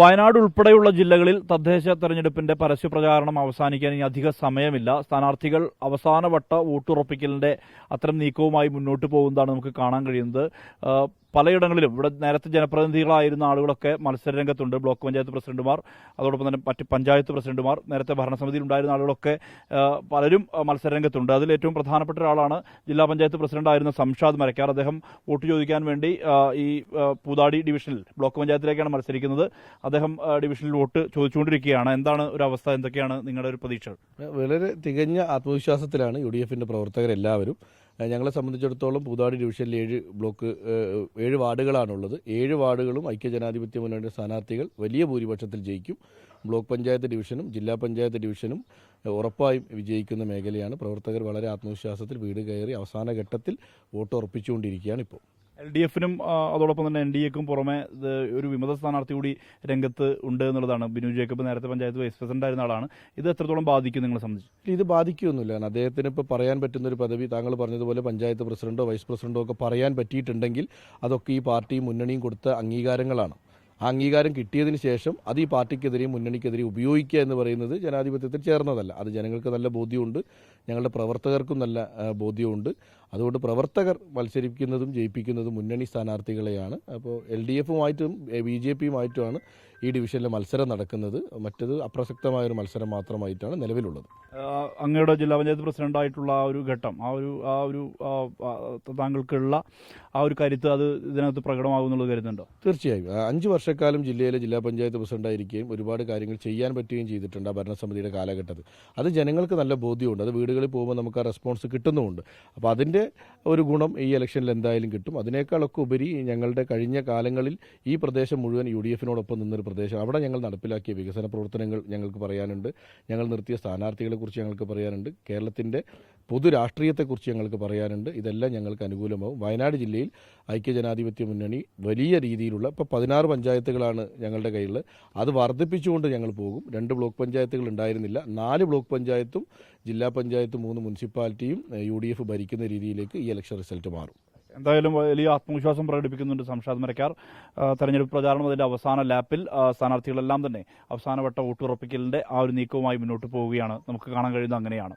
വയനാട് ഉൾപ്പെടെയുള്ള ജില്ലകളിൽ തദ്ദേശ തെരഞ്ഞെടുപ്പിന്റെ പരസ്യപ്രചാരണം അവസാനിക്കാൻ ഇനി അധിക സമയമില്ല. സ്ഥാനാർത്ഥികൾ അവസാനവട്ട വോട്ടുറപ്പിക്കലിന്റെ അത്തരം നീക്കവുമായി മുന്നോട്ട് പോകുന്നതാണ് നമുക്ക് കാണാൻ കഴിയുന്നത്. പലയിടങ്ങളിലും ഇവിടെ നേരത്തെ ജനപ്രതിനിധികളായിരുന്ന ആളുകളൊക്കെ മത്സരരംഗത്തുണ്ട് ബ്ലോക്ക് പഞ്ചായത്ത് പ്രസിഡന്റുമാർ അതോടൊപ്പം തന്നെ മറ്റ് പഞ്ചായത്ത് പ്രസിഡന്റുമാർ നേരത്തെ ഭരണസമിതിയിൽ ഉണ്ടായിരുന്ന ആളുകളൊക്കെ പലരും മത്സരരംഗത്തുണ്ട് അതിൽ ഏറ്റവും പ്രധാനപ്പെട്ട ഒരാളാണ് ജില്ലാ പഞ്ചായത്ത് പ്രസിഡന്റായിരുന്ന സംഷാദ് മരക്കാർ. അദ്ദേഹം വോട്ട് ചോദിക്കാൻ വേണ്ടി ഈ പൂതാടി ഡിവിഷനിൽ ബ്ലോക്ക് പഞ്ചായത്തിലേക്കാണ് മത്സരിക്കുന്നത്. അദ്ദേഹം ഡിവിഷനിൽ വോട്ട് ചോദിച്ചുകൊണ്ടിരിക്കുകയാണ്. എന്താണ് ഒരു അവസ്ഥ? എന്തൊക്കെയാണ് നിങ്ങളുടെ ഒരു പ്രതീക്ഷകൾ വളരെ തികഞ്ഞ ആത്മവിശ്വാസത്തിലാണ് യു ഡി എഫിന്റെ പ്രവർത്തകരെല്ലാവരും ഞങ്ങളെ സംബന്ധിച്ചിടത്തോളം പൂതാടി ഡിവിഷനിൽ ഏഴ് ബ്ലോക്ക് ഏഴ് വാർഡുകളാണുള്ളത്. ഏഴ് വാർഡുകളും ഐക്യജനാധിപത്യ മുന്നണിയുടെ സ്ഥാനാർത്ഥികൾ വലിയ ഭൂരിപക്ഷത്തിൽ ജയിക്കും. ബ്ലോക്ക് പഞ്ചായത്ത് ഡിവിഷനും ജില്ലാ പഞ്ചായത്ത് ഡിവിഷനും ഉറപ്പായും വിജയിക്കുന്ന മേഖലയാണ്. പ്രവർത്തകർ വളരെ ആത്മവിശ്വാസത്തിൽ വീട് കയറി അവസാന ഘട്ടത്തിൽ വോട്ട് ഉറപ്പിച്ചുകൊണ്ടിരിക്കുകയാണ് ഇപ്പോൾ. ഡി എഫിനും അതോടൊപ്പം തന്നെ എൻ ഡി എക്കും പുറമെ ഒരു വിമത സ്ഥാനാർത്ഥി കൂടി രംഗത്ത് ഉണ്ട് എന്നുള്ളതാണ്. ബിനു ജേക്കബ് നേരത്തെ പഞ്ചായത്ത് വൈസ് പ്രസിഡന്റ് ആയിരുന്ന ആളാണ്. ഇത് എത്രത്തോളം ബാധിക്കും നിങ്ങളെ സംബന്ധിച്ച്? ഇത് ബാധിക്കുകയൊന്നുമില്ല അദ്ദേഹത്തിന് ഇപ്പോൾ പറയാൻ പറ്റുന്ന ഒരു പദവി താങ്കൾ പറഞ്ഞതുപോലെ പഞ്ചായത്ത് പ്രസിഡന്റോ വൈസ് പ്രസിഡന്റോ ഒക്കെ പറയാൻ പറ്റിയിട്ടുണ്ടെങ്കിൽ അതൊക്കെ ഈ പാർട്ടിയും മുന്നണിയും കൊടുത്ത അംഗീകാരങ്ങളാണ്. ആ അംഗീകാരം കിട്ടിയതിന് ശേഷം അത് ഈ പാർട്ടിക്കെതിരെയും മുന്നണിക്കെതിരെയും ഉപയോഗിക്കുക എന്ന് പറയുന്നത് ജനാധിപത്യത്തിൽ ചേർന്നതല്ല. അത് ജനങ്ങൾക്ക് നല്ല ബോധ്യമുണ്ട്. ഞങ്ങളുടെ പ്രവർത്തകർക്കും നല്ല ബോധ്യമുണ്ട്. അതുകൊണ്ട് പ്രവർത്തകർ മത്സരിക്കുന്നതും ജയിപ്പിക്കുന്നതും മുന്നണി സ്ഥാനാർത്ഥികളെയാണ്. അപ്പോൾ എൽ ഡി എഫുമായിട്ടും ബി ജെ പിയുമായിട്ടുമാണ് ഈ ഡിവിഷനിലെ മത്സരം നടക്കുന്നത്. മറ്റത് അപ്രസക്തമായ ഒരു മത്സരം മാത്രമായിട്ടാണ് നിലവിലുള്ളത്. അങ്ങയുടെ ജില്ലാ പഞ്ചായത്ത് പ്രസിഡന്റായിട്ടുള്ള ആ ഒരു ഘട്ടം ആ ഒരു ആ ഒരു താങ്കൾക്കുള്ള ആ ഒരു കരുത്ത് അത് ഇതിനകത്ത് പ്രകടമാകുന്നുള്ളത് കരുതുന്നുണ്ടോ? തീർച്ചയായും. അഞ്ച് വർഷക്കാലം ജില്ലയിലെ ജില്ലാ പഞ്ചായത്ത് പ്രസിഡന്റായിരിക്കുകയും ഒരുപാട് കാര്യങ്ങൾ ചെയ്യാൻ പറ്റുകയും ചെയ്തിട്ടുണ്ട് ആ ഭരണസമിതിയുടെ കാലഘട്ടത്തിൽ. അത് ജനങ്ങൾക്ക് നല്ല ബോധ്യമുണ്ട്. അത് വീടുകളിൽ പോകുമ്പോൾ നമുക്ക് ആ റെസ്പോൺസ് കിട്ടുന്നുമുണ്ട്. അപ്പോൾ അതിന്റെ ഒരു ഗുണം ഈ ഇലക്ഷനിൽ എന്തായാലും കിട്ടും. അതിനേക്കാളൊക്കെ ഉപരി ഞങ്ങളുടെ കഴിഞ്ഞ കാലങ്ങളിൽ ഈ പ്രദേശം മുഴുവൻ യു ഡി എഫിനോടൊപ്പം നിന്നൊരു പ്രദേശം. അവിടെ ഞങ്ങൾ നടപ്പിലാക്കിയ വികസന പ്രവർത്തനങ്ങൾ ഞങ്ങൾക്ക് പറയാനുണ്ട്. ഞങ്ങൾ നിർത്തിയ സ്ഥാനാർത്ഥികളെക്കുറിച്ച് ഞങ്ങൾക്ക് പറയാനുണ്ട്. കേരളത്തിന്റെ പൊതു രാഷ്ട്രീയത്തെക്കുറിച്ച് ഞങ്ങൾക്ക് പറയാനുണ്ട്. ഇതെല്ലാം ഞങ്ങൾക്ക് അനുകൂലമാവും. വയനാട് ജില്ലയിൽ ഐക്യജനാധിപത്യ മുന്നണി വലിയ രീതിയിലുള്ള ഇപ്പോൾ പതിനാറ് പഞ്ചായത്തുകളാണ് ഞങ്ങളുടെ കയ്യിൽ അത് വർദ്ധിപ്പിച്ചുകൊണ്ട് ഞങ്ങൾ പോകും. രണ്ട് ബ്ലോക്ക് പഞ്ചായത്തുകൾ ഉണ്ടായിരുന്നില്ല. നാല് ബ്ലോക്ക് പഞ്ചായത്തും ജില്ലാ പഞ്ചായത്ത് മൂന്ന് മുനിസിപ്പാലിറ്റിയും യു ഡി എഫ് ഭരിക്കുന്ന രീതിയിലേക്ക് ഈ ഇലക്ഷൻ റിസൾട്ട് മാറും. എന്തായാലും വലിയ ആത്മവിശ്വാസം പ്രകടിപ്പിക്കുന്നുണ്ട് സംഷാദ് മരക്കാർ. തെരഞ്ഞെടുപ്പ് പ്രചാരണം അതിന്റെ അവസാന ലാപ്പിൽ സ്ഥാനാർത്ഥികളെല്ലാം തന്നെ അവസാനവട്ട വോട്ടുറപ്പിക്കലിന്റെ ആ ഒരു നീക്കവുമായി മുന്നോട്ട് പോവുകയാണ്. നമുക്ക് കാണാൻ കഴിയുന്നത് അങ്ങനെയാണ്.